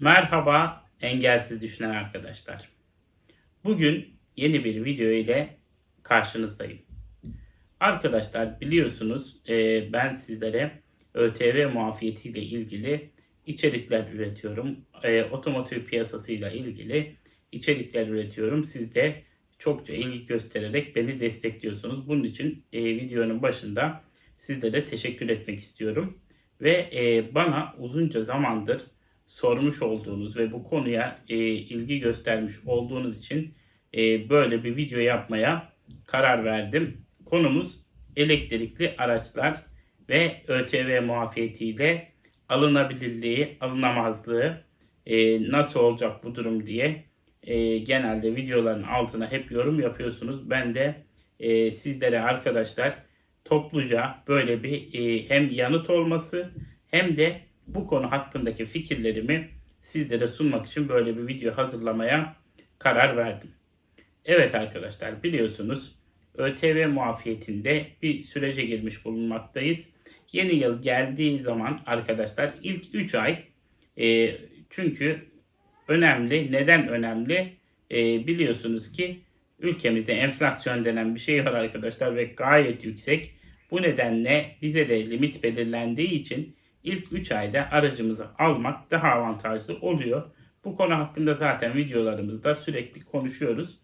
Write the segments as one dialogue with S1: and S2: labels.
S1: Merhaba engelsiz düşünen arkadaşlar. Bugün yeni bir video ile karşınızdayım. Arkadaşlar biliyorsunuz e, ben sizlere ÖTV muafiyetiyle ilgili içerikler üretiyorum. E, otomotiv piyasasıyla ilgili içerikler üretiyorum. Siz de çokça ilgi göstererek beni destekliyorsunuz. Bunun için e, videonun başında sizlere teşekkür etmek istiyorum. Ve bana uzunca zamandır sormuş olduğunuz ve bu konuya e, ilgi göstermiş olduğunuz için e, böyle bir video yapmaya karar verdim. Konumuz elektrikli araçlar ve ÖTV muafiyetiyle alınabilirliği, alınamazlığı e, nasıl olacak bu durum diye e, genelde videoların altına hep yorum yapıyorsunuz. Ben de e, sizlere arkadaşlar topluca böyle bir e, hem yanıt olması hem de bu konu hakkındaki fikirlerimi sizlere sunmak için böyle bir video hazırlamaya karar verdim. Evet arkadaşlar biliyorsunuz ÖTV muafiyetinde bir sürece girmiş bulunmaktayız. Yeni yıl geldiği zaman arkadaşlar ilk 3 ay e, çünkü önemli. Neden önemli? E, biliyorsunuz ki ülkemizde enflasyon denen bir şey var arkadaşlar ve gayet yüksek. Bu nedenle bize de limit belirlendiği için ilk 3 ayda aracımızı almak daha avantajlı oluyor. Bu konu hakkında zaten videolarımızda sürekli konuşuyoruz.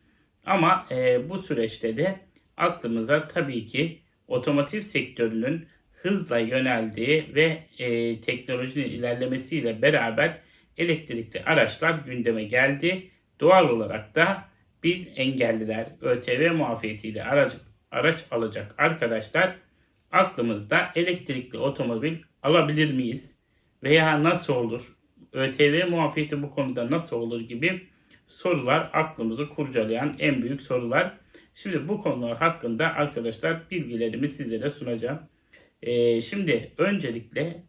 S1: Ama e, bu süreçte de aklımıza tabii ki otomotiv sektörünün hızla yöneldiği ve e, teknolojinin ilerlemesiyle beraber elektrikli araçlar gündeme geldi. Doğal olarak da biz engelliler ÖTV muafiyetiyle araç, araç alacak arkadaşlar aklımızda elektrikli otomobil alabilir miyiz? Veya nasıl olur? ÖTV muafiyeti bu konuda nasıl olur gibi sorular aklımızı kurcalayan en büyük sorular. Şimdi bu konular hakkında arkadaşlar bilgilerimi sizlere sunacağım. Ee, şimdi öncelikle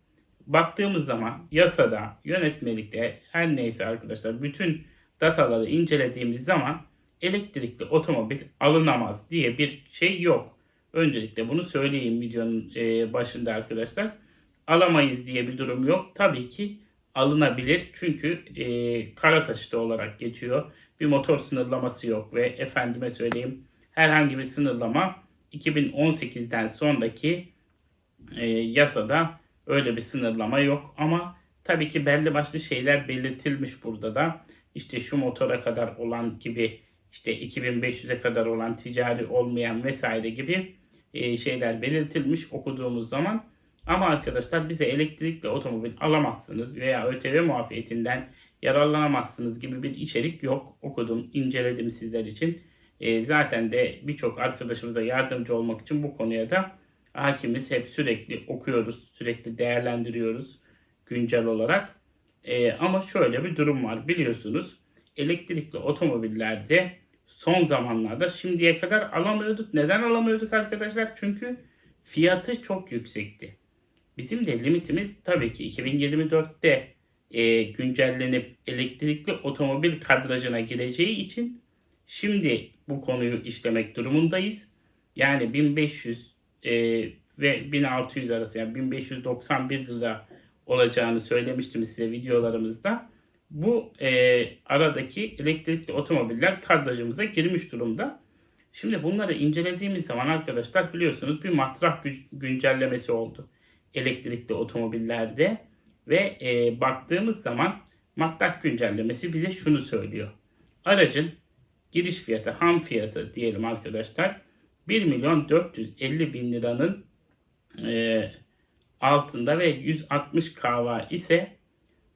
S1: baktığımız zaman yasada, yönetmelikte her neyse arkadaşlar bütün dataları incelediğimiz zaman elektrikli otomobil alınamaz diye bir şey yok. Öncelikle bunu söyleyeyim videonun e, başında arkadaşlar. Alamayız diye bir durum yok. Tabii ki alınabilir. Çünkü e, kara taşıtı olarak geçiyor. Bir motor sınırlaması yok ve efendime söyleyeyim herhangi bir sınırlama 2018'den sonraki e, yasada öyle bir sınırlama yok. Ama tabii ki belli başlı şeyler belirtilmiş burada da. İşte şu motora kadar olan gibi işte 2500'e kadar olan ticari olmayan vesaire gibi e, şeyler belirtilmiş okuduğumuz zaman. Ama arkadaşlar bize elektrikli otomobil alamazsınız veya ÖTV muafiyetinden yararlanamazsınız gibi bir içerik yok. Okudum, inceledim sizler için. E, zaten de birçok arkadaşımıza yardımcı olmak için bu konuya da hakimiz. Hep sürekli okuyoruz, sürekli değerlendiriyoruz güncel olarak. E, ama şöyle bir durum var biliyorsunuz. Elektrikli otomobillerde son zamanlarda şimdiye kadar alamıyorduk. Neden alamıyorduk arkadaşlar? Çünkü fiyatı çok yüksekti. Bizim de limitimiz tabii ki 2024'te e, güncellenip elektrikli otomobil kadrajına gireceği için şimdi bu konuyu işlemek durumundayız. Yani 1500 e, ve 1600 arası yani 1591 lira olacağını söylemiştim size videolarımızda. Bu e, aradaki elektrikli otomobiller kadrajımıza girmiş durumda. Şimdi bunları incelediğimiz zaman arkadaşlar biliyorsunuz bir matrah güncellemesi oldu elektrikli otomobillerde ve e, baktığımız zaman matrah güncellemesi bize şunu söylüyor. Aracın giriş fiyatı, ham fiyatı diyelim arkadaşlar 1 milyon 450 bin liranın e, altında ve 160 kava ise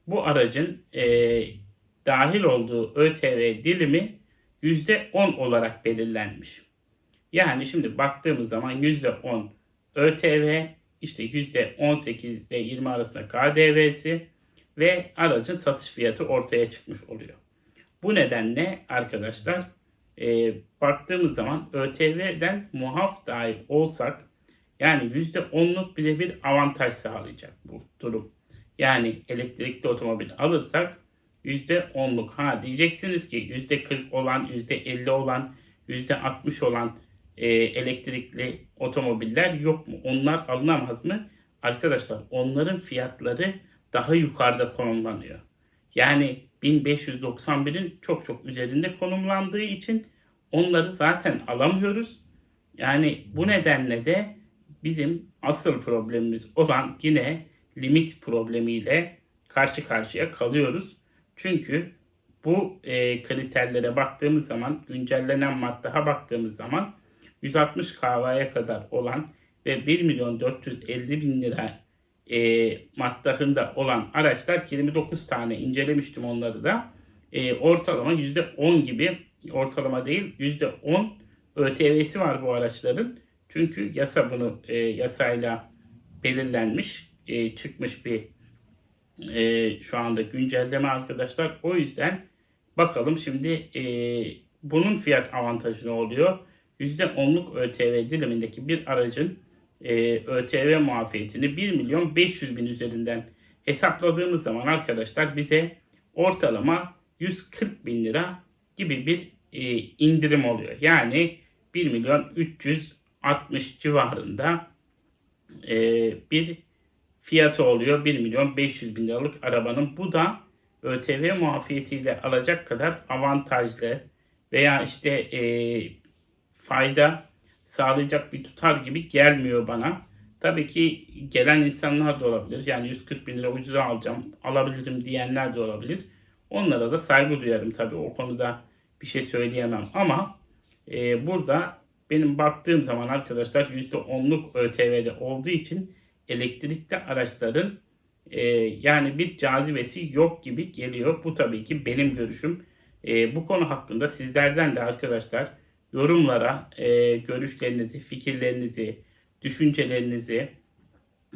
S1: bu aracın e, dahil olduğu ÖTV dilimi %10 olarak belirlenmiş. Yani şimdi baktığımız zaman %10 ÖTV, işte %18 ile 20 arasında KDV'si ve aracın satış fiyatı ortaya çıkmış oluyor. Bu nedenle arkadaşlar e, baktığımız zaman ÖTV'den muaf dahi olsak yani %10'luk bize bir avantaj sağlayacak bu durum. Yani elektrikli otomobil alırsak %10'luk ha diyeceksiniz ki %40 olan, %50 olan, %60 olan e, elektrikli otomobiller yok mu? Onlar alınamaz mı? Arkadaşlar onların fiyatları daha yukarıda konumlanıyor. Yani 1591'in çok çok üzerinde konumlandığı için onları zaten alamıyoruz. Yani bu nedenle de bizim asıl problemimiz olan yine limit problemiyle karşı karşıya kalıyoruz. Çünkü bu e, kriterlere baktığımız zaman, güncellenen maddaha baktığımız zaman 160 kahvaya kadar olan ve 1 milyon 450 bin lira e, maddahında olan araçlar 29 tane incelemiştim onları da. E, ortalama %10 gibi ortalama değil %10 ÖTV'si var bu araçların. Çünkü yasa bunu e, yasayla belirlenmiş, e, çıkmış bir e, şu anda güncelleme arkadaşlar. O yüzden bakalım şimdi e, bunun fiyat avantajı ne oluyor? %10'luk ÖTV dilimindeki bir aracın e, ÖTV muafiyetini 1 milyon 500 bin üzerinden hesapladığımız zaman arkadaşlar bize ortalama 140 bin lira gibi bir e, indirim oluyor. Yani 1 milyon 360 civarında e, bir fiyatı oluyor. 1 milyon 500 bin liralık arabanın. Bu da ÖTV muafiyetiyle alacak kadar avantajlı veya işte e, fayda sağlayacak bir tutar gibi gelmiyor bana. Tabii ki gelen insanlar da olabilir. Yani 140 bin lira ucuza alacağım, alabilirim diyenler de olabilir. Onlara da saygı duyarım tabii. O konuda bir şey söyleyemem. Ama e, burada benim baktığım zaman arkadaşlar %10'luk ÖTV'de olduğu için elektrikli araçların e, yani bir cazibesi yok gibi geliyor. Bu tabii ki benim görüşüm. E, bu konu hakkında sizlerden de arkadaşlar yorumlara e, görüşlerinizi, fikirlerinizi, düşüncelerinizi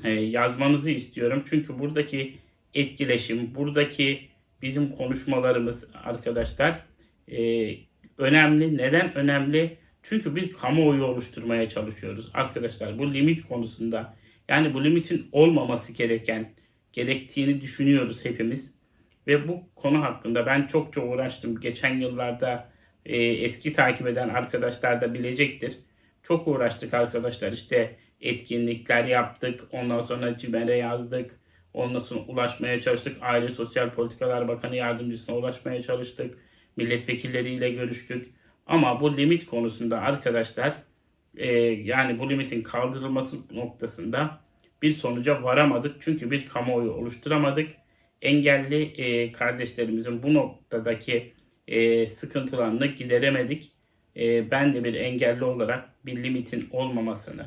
S1: e, yazmanızı istiyorum. Çünkü buradaki etkileşim, buradaki bizim konuşmalarımız arkadaşlar e, önemli. Neden önemli? Çünkü bir kamuoyu oluşturmaya çalışıyoruz arkadaşlar. Bu limit konusunda yani bu limitin olmaması gereken, gerektiğini düşünüyoruz hepimiz. Ve bu konu hakkında ben çok çok uğraştım. Geçen yıllarda e, eski takip eden arkadaşlar da bilecektir. Çok uğraştık arkadaşlar. İşte etkinlikler yaptık. Ondan sonra CİMER'e yazdık. Ondan sonra ulaşmaya çalıştık. Aile Sosyal Politikalar Bakanı Yardımcısına ulaşmaya çalıştık. Milletvekilleriyle görüştük. Ama bu limit konusunda arkadaşlar e, yani bu limitin kaldırılması noktasında bir sonuca varamadık. Çünkü bir kamuoyu oluşturamadık. Engelli e, kardeşlerimizin bu noktadaki e, sıkıntılarını gideremedik. E, ben de bir engelli olarak bir limitin olmamasını,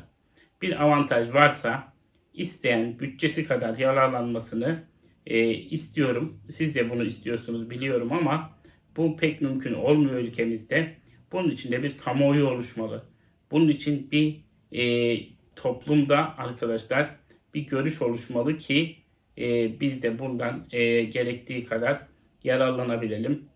S1: bir avantaj varsa isteyen bütçesi kadar yararlanmasını e, istiyorum. Siz de bunu istiyorsunuz biliyorum ama bu pek mümkün olmuyor ülkemizde. Bunun için de bir kamuoyu oluşmalı. Bunun için bir e, toplumda arkadaşlar bir görüş oluşmalı ki e, biz de bundan e, gerektiği kadar yararlanabilelim.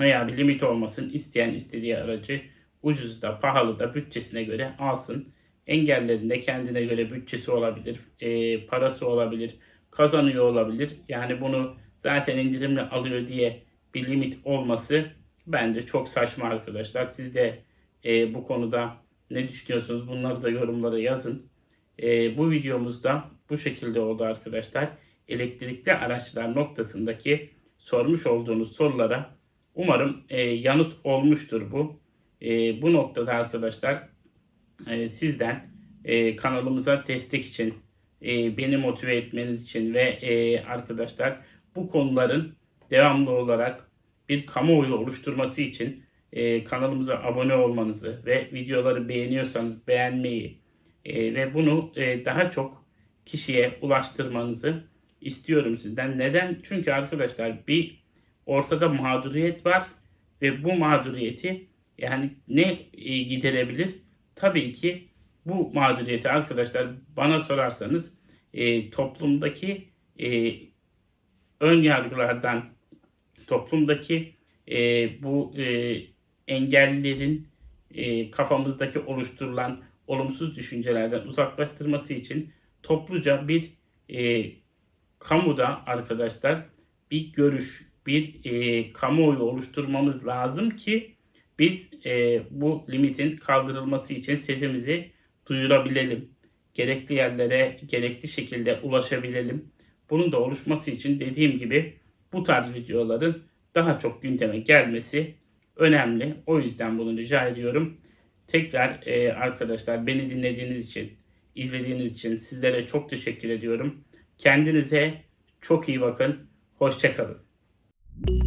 S1: Veya bir limit olmasın. isteyen istediği aracı ucuz da pahalı da bütçesine göre alsın. Engellerin de kendine göre bütçesi olabilir, e, parası olabilir, kazanıyor olabilir. Yani bunu zaten indirimle alıyor diye bir limit olması bence çok saçma arkadaşlar. Siz de e, bu konuda ne düşünüyorsunuz? Bunları da yorumlara yazın. E, bu videomuzda bu şekilde oldu arkadaşlar. Elektrikli araçlar noktasındaki sormuş olduğunuz sorulara umarım e, yanıt olmuştur bu. E, bu noktada arkadaşlar e, sizden e, kanalımıza destek için, e, beni motive etmeniz için ve e, arkadaşlar bu konuların devamlı olarak bir kamuoyu oluşturması için e, kanalımıza abone olmanızı ve videoları beğeniyorsanız beğenmeyi e, ve bunu e, daha çok kişiye ulaştırmanızı istiyorum sizden. Neden? Çünkü arkadaşlar bir ortada mağduriyet var ve bu mağduriyeti yani ne e, giderebilir? Tabii ki bu mağduriyeti arkadaşlar bana sorarsanız e, toplumdaki e, ön yargılardan toplumdaki e, bu e, engellilerin e, kafamızdaki oluşturulan olumsuz düşüncelerden uzaklaştırması için topluca bir e, kamuda arkadaşlar bir görüş, bir e, kamuoyu oluşturmamız lazım ki biz e, bu limitin kaldırılması için sesimizi duyurabilelim. Gerekli yerlere gerekli şekilde ulaşabilelim. Bunun da oluşması için dediğim gibi bu tarz videoların daha çok gündeme gelmesi önemli. O yüzden bunu rica ediyorum. Tekrar e, arkadaşlar beni dinlediğiniz için, izlediğiniz için sizlere çok teşekkür ediyorum. Kendinize çok iyi bakın. Hoşçakalın. you